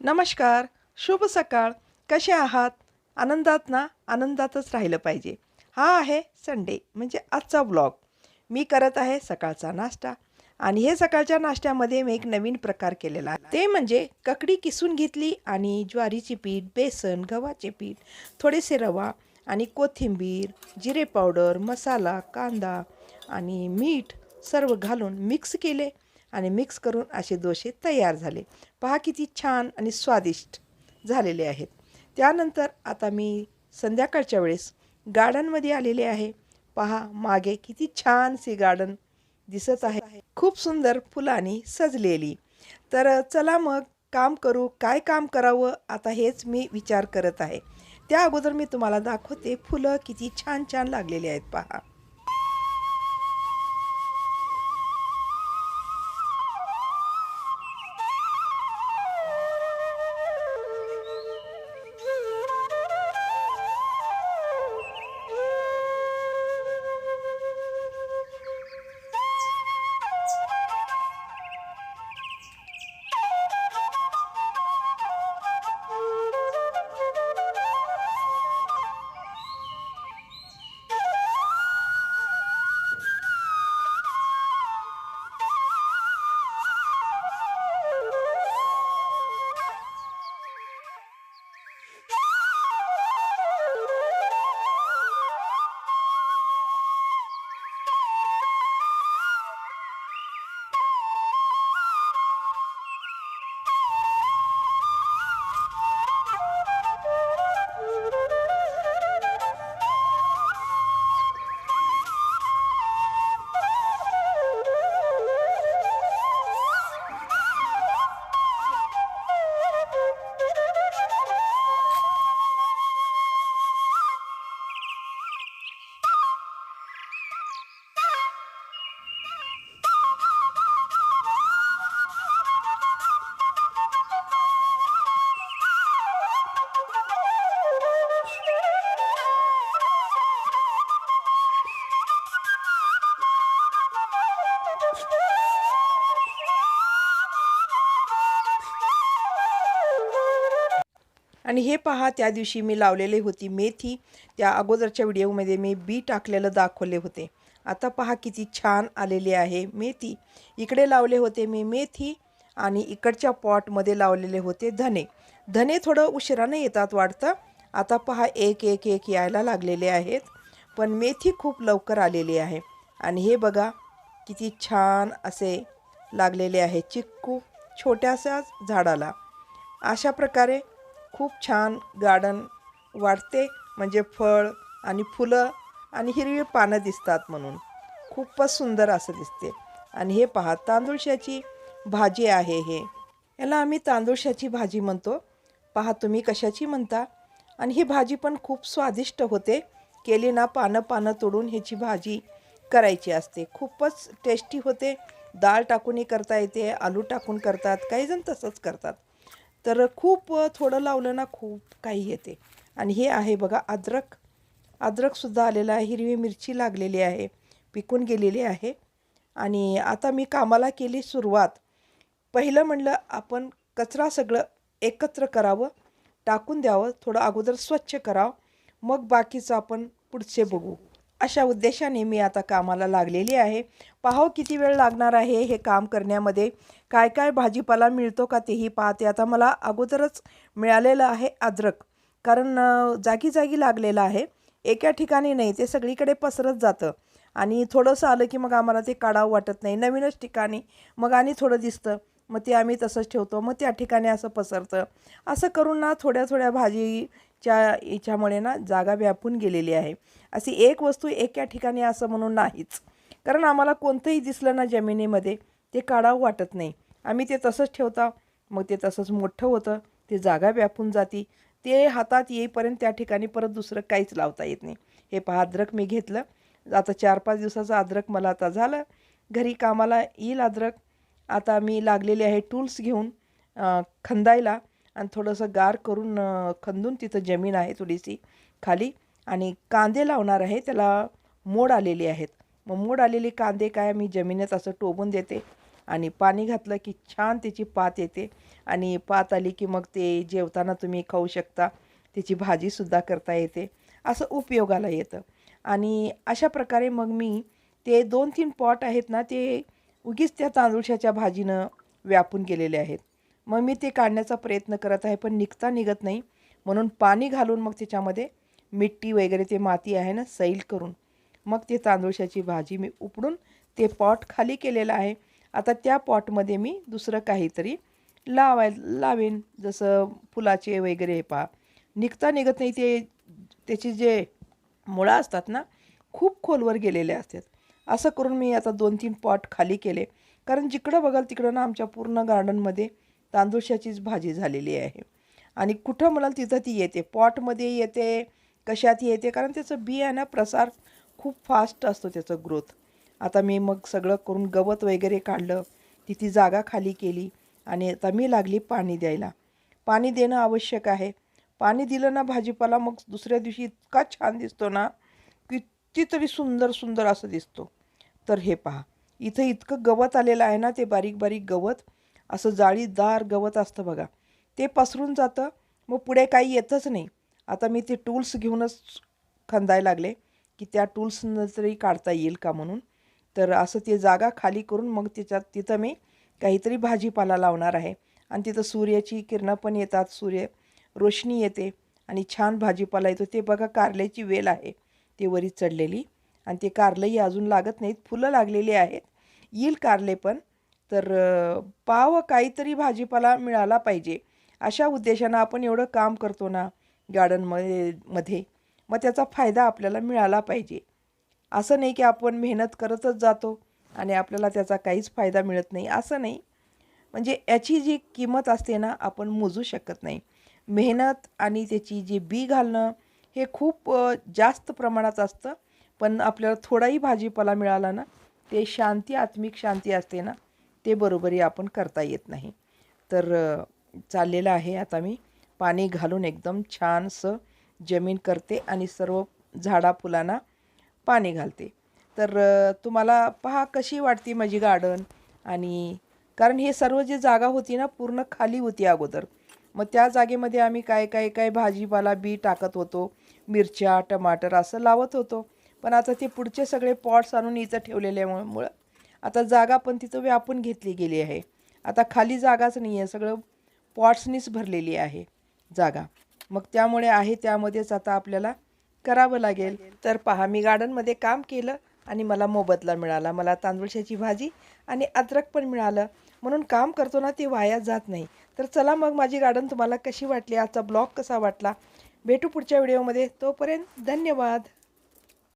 नमस्कार शुभ सकाळ. कसे आहात? आनंदात ना? आनंदातच राहिलं पाहिजे. हा आहे संडे म्हणजे आजचा ब्लॉग मी करत आहे सकाळचा नाश्ता. आणि हे सकाळच्या नाश्त्यामध्ये मी एक नवीन प्रकार केलेला आहे. ते म्हणजे ककडी किसून घेतली आणि ज्वारीची पीठ बेसन गव्हाचे पीठ थोडेसे रवा आणि कोथिंबीर जिरे पावडर मसाला कांदा आणि मीठ सर्व घालून मिक्स केले. आणि मिक्स करून असे दोसे तयार झाले. पहा किती छान आणि स्वादिष्ट झालेले आहेत. त्यानंतर आता मी संध्याकाळच्या वेळेस गार्डनमध्ये आलेले आहे. पहा मागे किती छानशी गार्डन दिसत आहे. खूप सुंदर फुलांनी सजलेली. तर चला मग काम करू. काय काम करावं? आता हेच मी विचार करत आहे. त्या अगोदर मी तुम्हाला दाखवते फुलं किती छान छान लागलेली आहेत पहा. आणि हे पहा त्या दिवशी मी लावलेली होती मेथी. त्या अगोदरच्या व्हिडिओमध्ये मी बी टाकलेलं दाखवले होते. आता पहा किती छान आलेली आहे मेथी. इकडे लावले होते मी मेथी आणि इकडच्या पॉटमध्ये लावलेले होते धने. धने थोडं उशिरानं येतात वाटतं. आता पहा एक एक एक यायला लागलेले आहेत. पण मेथी खूप लवकर आलेली आहे. आणि हे बघा किती छान असे लागलेले आहे चिक्कू छोट्याशाच झाडाला. अशा प्रकारे खूप छान गार्डन वाटते म्हणजे फळ आणि फुलं आणि हिरवी पानं दिसतात म्हणून. खूपच सुंदर असं दिसते. आणि हे पहा तांदूळशाची भाजी आहे हे. याला आम्ही तांदूळशाची भाजी म्हणतो. पहा तुम्ही कशाची म्हणता? आणि ही भाजी पण खूप स्वादिष्ट होते. केली ना पानं पानं तोडून ह्याची भाजी करायची असते. खूपच टेस्टी होते. डाळ टाकूनही करता येते आलू टाकून करतात काही जण तसंच करतात. तर खूप थोडं लावलं ना खूप काही येते. आणि हे आहे बघा अद्रक. अद्रकसुद्धा आलेला आहे हिरवी मिरची लागलेली आहे पिकून गेलेली आहे. आणि आता मी कामाला केली सुरुवात. पहिलं म्हणलं आपण कचरा सगळं एकत्र करावं टाकून द्यावं थोडं अगोदर स्वच्छ करावं मग बाकीचं आपण पुढचे बघू. अशा उद्देशाने मी आता कामाला लागलेली आहे. पाहाव किती वेळ लागणार आहे हे काम करण्यामध्ये? काय काय भाजीपाला मिळतो का तेही पाहते. आता मला अगोदरच मिळालेलं आहे अद्रक. कारण जागी जागी लागलेलं आहे. एका ठिकाणी नाही ते सगळीकडे पसरत जातं. आणि थोडंसं आलं की मग आम्हाला ते काढावं वाटत नाही. नवीनच ठिकाणी मग आणि थोडं दिसतं. मग ते आम्ही तसंच ठेवतो. मग त्या ठिकाणी असं पसरतं. असं करून ना थोड्या थोड्या भाजी च्या याच्यामुळे ना जागा व्यापून गेलेली आहे. अशी एक वस्तू एका ठिकाणी असं म्हणून नाहीच. कारण आम्हाला कोणतंही दिसलं ना जमिनीमध्ये ते काढावं वाटत नाही. आम्ही ते तसंच ठेवता मग ते तसंच मोठं होतं. ते जागा व्यापून जाती. ते हातात येईपर्यंत त्या ठिकाणी परत दुसरं काहीच लावता येत नाही. हे पहा अद्रक मी घेतलं. आता चार पाच दिवसाचं अद्रक मला आता झालं. घरी कामाला येईल अद्रक. आता मी लागलेले आहे टूल्स घेऊन खंदायला. आणि थोडंसं गार करून खंदून तिथं जमीन आहे थोडीशी खाली आणि कांदे लावणार आहे. त्याला मोड आलेले आहेत. मग मोड आलेले कांदे काय मी जमिनीत असं टोबून देते आणि पाणी घातलं की छान त्याची पात येते आणि पात आली की मग ते जेवताना तुम्ही खाऊ शकता. त्याची भाजीसुद्धा करता येते. असं उपयोगाला येतं. आणि अशा प्रकारे मग मी ते दोन तीन पॉट आहेत ना ते उगीच त्या तांदूळशाच्या भाजीनं व्यापून गेलेले आहेत. मग मी ते काढण्याचा प्रयत्न करत आहे पण निघता निघत नाही. म्हणून पाणी घालून मग त्याच्यामध्ये मिट्टी वगैरे ते माती आहे ना सैल करून मग ते तांदूळशाची भाजी मी उपडून ते पॉट खाली केलेलं आहे. आता त्या पॉटमध्ये मी दुसरं काहीतरी लावाय लावेन. जसं फुलाचे वगैरे हे पहा निघता निघत नाही ते त्याची जे मुळं असतात ना खूप खोलवर गेलेले असतात. असं करून मी आता दोन तीन पॉट खाली केले. कारण जिकडं बघाल तिकडं ना आमच्या पूर्ण गार्डनमध्ये तांदूळशाचीच भाजी झालेली आहे. आणि कुठं म्हणाल तिथं ती येते. पॉटमध्ये येते कशात येते कारण त्याचं बियाणं ना प्रसार खूप फास्ट असतो त्याचं ग्रोथ आता मी मग सगळं करून गवत वगैरे काढलं तिथे जागा खाली केली आणि आता मी लागली पाणी द्यायला. पाणी देणं आवश्यक आहे. पाणी दिलं ना भाजीपाला मग दुसऱ्या दिवशी इतका छान दिसतो ना कितीतरी सुंदर सुंदर असं दिसतो. तर हे पहा. इथं इतकं गवत आलेलं आहे ना ते बारीक बारीक गवत असं जाळीदार गवत असतं बघा. ते पसरून जातं मग पुढे काही येतच नाही. आता मी ते टूल्स घेऊनच खंदायला लागले की त्या टूल्सनं तरी काढता येईल का म्हणून. तर असं ते जागा खाली करून मग त्याच्यात तिथं मी काहीतरी भाजीपाला लावणार आहे. आणि तिथं सूर्याची किरणं पण येतात सूर्य रोशनी येते आणि छान भाजीपाला येतो. ते बघा कारल्याची वेल आहे ते वरी चढलेली. आणि ते कारलंही अजून लागत नाहीत फुलं लागलेली आहेत. येईल कारले पण तर पाव काहीतरी भाजीपाला मिळाला पाहिजे. अशा उद्देशानं आपण एवढं काम करतो ना गार्डनमध्ये मध्ये मग त्याचा फायदा आपल्याला मिळाला पाहिजे. असं नाही की आपण मेहनत करतच जातो आणि आपल्याला त्याचा काहीच फायदा मिळत नाही. असं नाही. म्हणजे याची जी किंमत असते ना आपण मोजू शकत नाही. मेहनत आणि त्याची जी बी घालणं हे खूप जास्त प्रमाणात असतं. पण आपल्याला थोडाही भाजीपाला मिळाला ना ते शांती आत्मिक शांती असते ना ते बरोबरी आपण करता येत नाही. तर चाललेलं आहे आता मी. पाणी घालून एकदम छानसं जमीन करते आणि सर्व झाडा फुलांना पाणी घालते. तर तुम्हाला पहा कशी वाटते माझी गार्डन? आणि कारण हे सर्व जी जागा होती ना पूर्ण खाली होती अगोदर. मग त्या जागेमध्ये आम्ही काय काय काय भाजीपाला बी टाकत होतो. मिरच्या टमाटर असं लावत होतो. पण आता ते पुढचे सगळे पॉट्स आणून इथं ठेवलेल्यामुळं आता जागा पण तिथं व्यापून घेतली गेली आहे. आता खाली जागाच नाही आहे सगळं पॉट्सनीच भरलेली आहे जागा. मग त्यामुळे आहे त्यामध्येच आता आपल्याला करावं लागेल. तर पहा मी गार्डनमध्ये काम केलं आणि मला मोबदला मिळाला. मला तांदूळशाची भाजी आणि अद्रक पण मिळालं. म्हणून काम करतो ना ते वाया जात नाही. तर चला मग माझी गार्डन तुम्हाला कशी वाटली? आजचा ब्लॉग कसा वाटला? भेटू पुढच्या व्हिडिओमध्ये तोपर्यंत धन्यवाद.